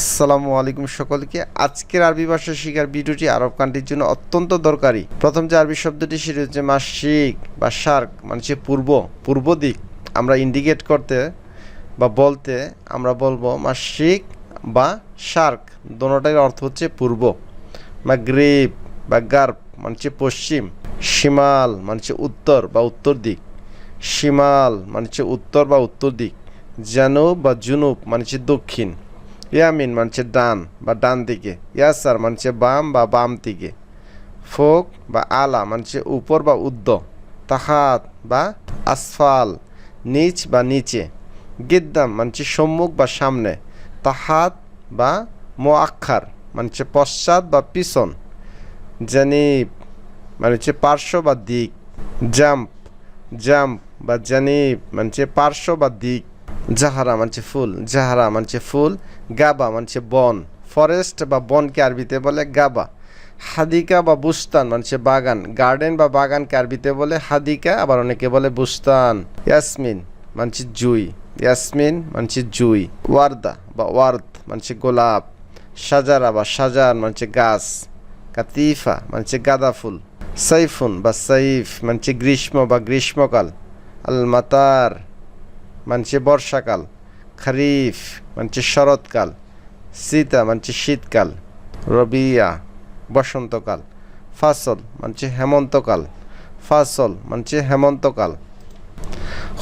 আসসালামু আলাইকুম সকলকে। আজকের আরবি ভাষা শেখার ভিডিওটি আরব কান্ট্রির জন্য অত্যন্ত দরকারি। প্রথম যে আরবি শব্দটি সেটি হচ্ছে মাসিক বা শার্ক মানে হচ্ছে পূর্ব পূর্ব দিক। আমরা ইন্ডিকেট করতে বা বলতে আমরা বলব মাসিক বা শার্ক দোনোটার অর্থ হচ্ছে পূর্ব। বা মাগরিব বা গার্ব মানে হচ্ছে পশ্চিম। শিমাল মানে হচ্ছে উত্তর বা উত্তর দিক। শিমাল মানে হচ্ছে উত্তর বা উত্তর দিক। জানুব বা জুনুব মানে হচ্ছে দক্ষিণ। ইয়ামিন মানে ডান বা ডান দিকে, ইয়াসার মানে বাম বা বাম দিকে। ফোক বা আলা মানে উপর বা উদ্দ তাহাত বা আসফাল, নিচ বা নিচে। গিদ্দাম মানে সম্মুখ বা সামনে, তাহাত বা মোয়াক্ষার মানে পশ্চাৎ বা পিছন। জানিব মানে হচ্ছে পার্শ্ব বা দিক। জাম্প জাম্প বা জানিব মানে পার্শ্ব বা দিক। জাহারা মানছে ফুল, জাহারা মানছে ফুল, গাবা মানছে বন। ফরেস্ট বা বনকে আরবিতে বলে গাবা। হাদিকা বা বুস্তান মানছে বাগান। গার্ডেন বা বাগানকে আরবিতে বলে হাদিকা, আবার অনেকে বলে বুস্তান। ইয়াসমিন মানছে জুই। ইয়াসমিন মানছে জুই। ওয়ার্দা বা ওয়ার্দ মানছে গোলাপ। সাজারা বা সাজার মানছে গাছ। কাতিফা মানছে গাঁদা ফুল। সাইফুন বা সাইফ মানছে গ্রীষ্ম বা গ্রীষ্মকাল। আল মাতার মানছে বর্ষাকাল, খারিফ মানছে শরৎকাল, সীতা মানছে শীতকাল, রবিয়া, বসন্তকাল, ফাসল মানছে হেমন্তকাল, ফাসল মানছে হেমন্তকাল।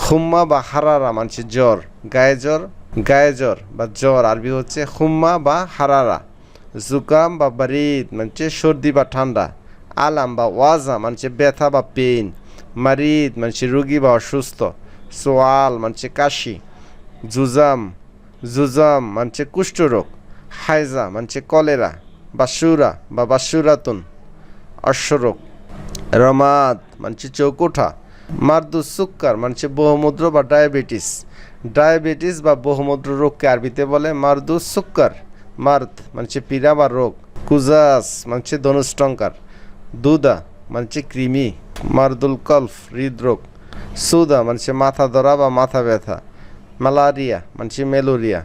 হুম্মা বা হারারা মানছে জ্বর, গায়ে জ্বর গায়ে জ্বর বা জ্বর, আরবি হচ্ছে হুম্মা বা হারারা। জুকাম বা বারিদ মানছে সর্দি বা ঠান্ডা। আলাম বা ওয়াজা মানছে ব্যথা বা পেইন। মারিদ মানছে রুগী বা অসুস্থ। সোয়াল, মানছে কাশি, জুজাম জুজাম, মানছে কুষ্ঠরোগ, হাইজা, মানছে কলেরা, বাসুরা, বা বাসুরাতুন, অশ্বরোগ রমাদ মানছে চৌকুঠা মারদু সুক্কার, মানছে বহুমুদ্র বা ডায়াবেটিস ডায়াবেটিস বা বহুমুদ্র রোগকে আরবিতে বলে মারদু সুক্কার, মার্দ, মানছে পীড়া বা রোগ, কুজাস, মানছে ধনুষ্টঙ্কার, দুদা, মানছে কৃমি, মারদুল কলফ, হৃদরোগ সুদা মানছে মাথা ধরা বা মাথা ব্যথা। ম্যালারিয়া মানছে মেলোরিয়া।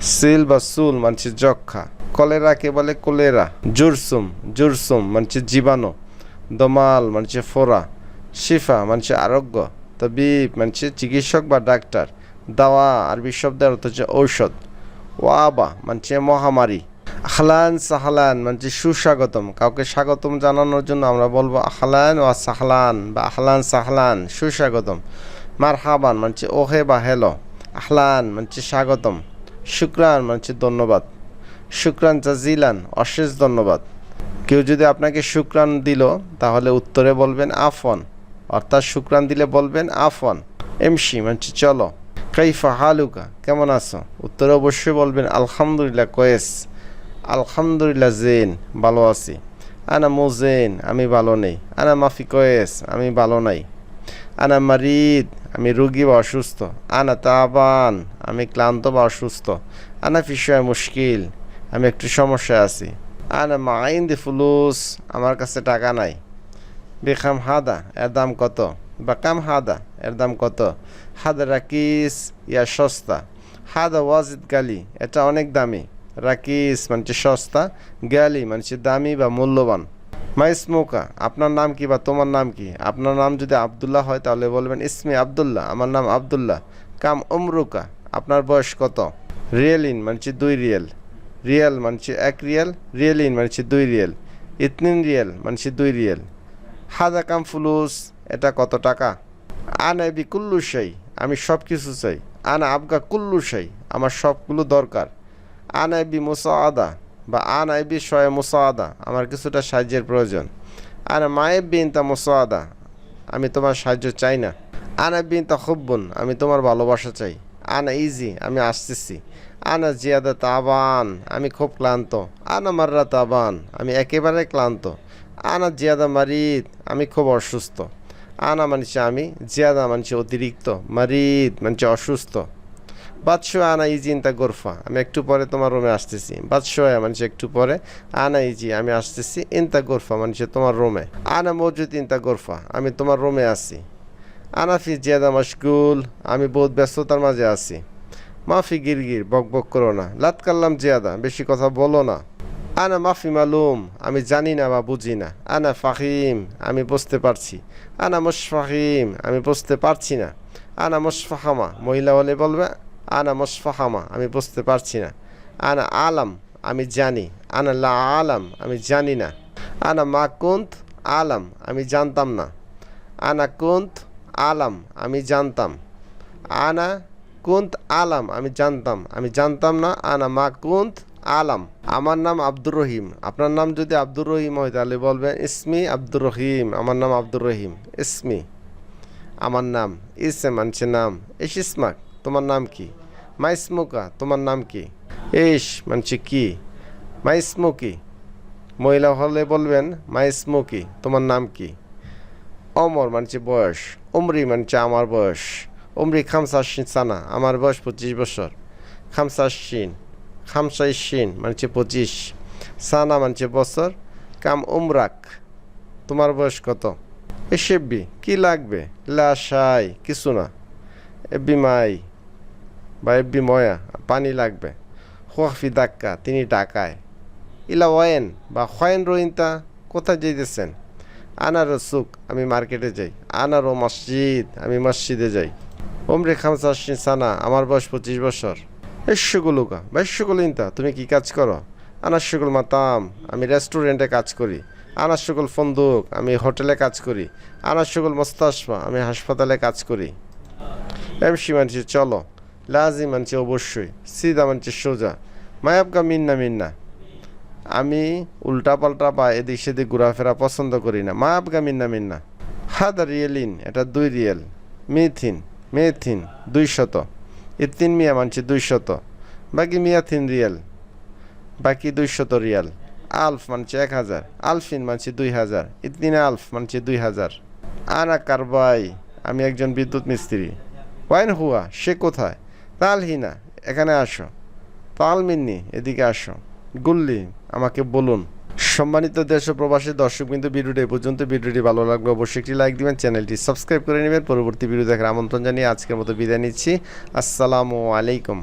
সিল বা সুল মানছে যক্ষা। কলেরাকে বলে কোলেরা জুরসুম জুরসুম মানছে জীবাণু। দমাল মানছে ফোরা শিফা মানছে আরোগ্য। তবিব মানছে চিকিৎসক বা ডাক্তার। দাওয়া আরবি শব্দের অর্থ হচ্ছে ঔষধ। ওয়াবা মানছে মহামারী। আহলান সাহলান মানে সুস্বাগতম। কাউকে স্বাগতম জানানোর জন্য আমরা বলব আহলান ওয়া সাহলান বা আহলান সাহলান, সুস্বাগতম। মারহাবান মানে ওহে বা হেলো। আহলান মানে স্বাগতম। শুক্রান মানে ধন্যবাদ। শুক্রান জাজিলান, অশেষ ধন্যবাদ। কেউ যদি আপনাকে শুক্রান দিল, তাহলে উত্তরে বলবেন আফন অর্থাৎ শুক্রান দিলে বলবেন আফন এমসি মানে চলো। কাইফা হালুকা, কেমন আছো? উত্তরে অবশ্যই বলবেন আলহামদুলিল্লাহ, কয়েস। আলহামদুলিল্লাহ, জেন, ভালো আছি। আনা মোজেন, আমি ভালো নেই। আনা মাফি কয়েস, আমি ভালো নাই। আনা মারিদ, আমি রুগী বা অসুস্থ। আনা তাবান, আমি ক্লান্ত বা অসুস্থ। আনা ফিসায় মুশকিল, আমি একটু সমস্যায় আছি। আনা মাইন দি ফুলুস, আমার কাছে টাকা নাই। বেখাম হাদা, এর দাম কত? বা কাম হাদা, এর দাম কত? হাদা রাকিস, ইয়া সস্তা। হাদা ওয়াজিদ গালি, এটা অনেক দামি। রাকিস মানে হচ্ছে সস্তা, গ্যালি মানে হচ্ছে দামি বা মূল্যবান। মাইসমোকা আপনার নাম কি বা তোমার নাম কি? আপনার নাম যদি আবদুল্লাহ হয়, তাহলে বলবেন, ইসমি আবদুল্লাহ, আমার নাম আবদুল্লাহ। কাম অমরুকা আপনার বয়স কত? রিয়েলিন মানে হচ্ছে দুই রিয়েল। রিয়েল মানে হচ্ছে এক রিয়েল। রিয়েলিন মানে হচ্ছে দুই রিয়েল। ইতনিন রিয়েল মানে হচ্ছে দুই রিয়েল। হাজা কাম ফুলুস, এটা কত টাকা? আনা এবি কুল্লু সাই আমি সব কিছু চাই। আনা আবগা কুল্লু সাই আমার সবগুলো দরকার। আনা এবি মুসাআদা বা আনা এবি শয়ে মুসাআদা আমার কিছুটা সাহায্যের প্রয়োজন। আনা মায়েব বিন তা মুসাআদা আমি তোমার সাহায্য চাই না। আনা বিন তা খুব্বুন, আমি তোমার ভালোবাসা চাই। আনা ইজি, আমি আসতেছি। আনা জিয়াদা তাবান, আমি খুব ক্লান্ত। আনা মাররা তাবান, আমি একেবারে ক্লান্ত। আনা জিয়াদা মারিদ, আমি খুব অসুস্থ। আনা মানছে আমি, জিয়াদা মানছে অতিরিক্ত, মারিদ মানছে অসুস্থ। বাদশো আনা ইজি ইনতা গোরফা। আমি একটু পরে তোমার রুমে আসতেছি। বাদশো মানছে একটু পরে। আনা ইজি, আমি আসতেছি ইনতা গোরফা মানছে তোমার রুমে। আনা মজুদ ইনতা গোরফা, আমি তোমার রুমে আছি। আনা ফি জিয়াদা মশগুল, আমি বহুত ব্যস্ততার মাঝে আছি। মাফি গিরগির, বক বক করো না। লাত কাল্লাম জিয়াদা, বেশি কথা বলো না। আনা মাফি মালুম, আমি জানি না বা বুঝি না। আনা ফাহিম, আমি বুঝতে পারছি। আনা মুশফাহিম, আমি বুঝতে পারছি না। আনা মুশফাহামা, মহিলা হলে বলবে আনা মুশফাহামা আমি বুঝতে পারছি না। আনা আলাম, আমি জানি। আনা লা আলাম, আমি জানি না। আনা মা কুন্ত আলাম, আমি জানতাম না। আনা কুন্ত আলাম, আমি জানতাম। আনা কুন্ত আলাম, আমি জানতাম। আমি জানতাম না, আনা মা কুন্ত আলাম। আমার নাম আব্দুর রহিম। আপনার নাম যদি আব্দুর রহিম হয়, তাহলে বলবেন, ইসমি আব্দুর রহিম। আমার নাম আব্দুর রহিম। ইসমি। আমার নাম, ইসে মানছে নাম। ইস ইসমাক। তোমার নাম কি? মাইসমুকা, তোমার নাম কি? ইস, মানছে কি? মাইসমুকি। মহিলা হলে বলবেন, মাইসমুকি, তোমার নাম কি? অমর মানছে বয়স, উমরি মানছে আমার বয়স। উমরি খামসাশিন সানা, আমার বয়স পঁচিশ বছর। খামসাশিন খামসাইশিন মানছে পঁচিশ। সানা মানছে বছর, কাম উমরাক। তোমার বয়স কত? এসেবি কি লাগবে? লাশাই, কিছু না। এবি মাই বা এবি ময়া, পানি লাগবে। হোয়াফি দাক্কা তিনি ডাকায় ইলা ওয়েন, বা খয়েন রহিনতা, কোথায় যেতেছেন আনার সুক আমি মার্কেটে যাই। আনার ও মসজিদ, আমি মসজিদে যাই। ওমরে খামসাশিন সানা, আমার বয়স পঁচিশ বছর। এসগুলোকা বা এসগুলিনতা তুমি কি কাজ করো? আনার সকল মাতাম, আমি রেস্টুরেন্টে কাজ করি। আনার সকল ফন্দুক, আমি হোটেলে কাজ করি। আনার সকল মোস্তাসফা আমি হাসপাতালে কাজ করি। এমসি মানছি, চলো। লাজি মানছি অবশ্যই, সিদা মানছি সোজা। মায়াবকা মিন্না মিন্না। আমি উল্টা পাল্টা বা এদিক সেদিক ঘোরাফেরা পছন্দ করি না। মা আবগা মিন্না মিন্না। হাদা রিয়েলিন, এটা দুই রিয়েল। মিথিন, মেথিন, দুই শত। ইতিন মিয়া মানছি দুই শত। বাকি মিয়াথিন রিয়েল। বাকি দুই শত রিয়াল। আলফ মানছে এক হাজার। আলফিন মানছি দুই হাজার। ইতিন আলফ মানছি দুই হাজার। আনা কারবাই, আমি একজন বিদ্যুৎ মিস্ত্রি। ওয়াইন হুয়া, সে কোথায়? তালহিনা, এখানে আসো। তাল মিন্নি এদিকে আসো। গুল্লি, আমাকে বলুন। সম্মানিত দেশ ও প্রবাসী দর্শক কিন্তু ভিডিওটি পর্যন্ত। ভিডিওটি ভালো লাগবে অবশ্যই একটি লাইক দিবেন, চ্যানেলটি সাবস্ক্রাইব করে নেবেন। পরবর্তী ভিডিও দেখার আমন্ত্রণ জানিয়ে আজকের মতো বিদায় নিচ্ছি। আসসালামু আলাইকুম।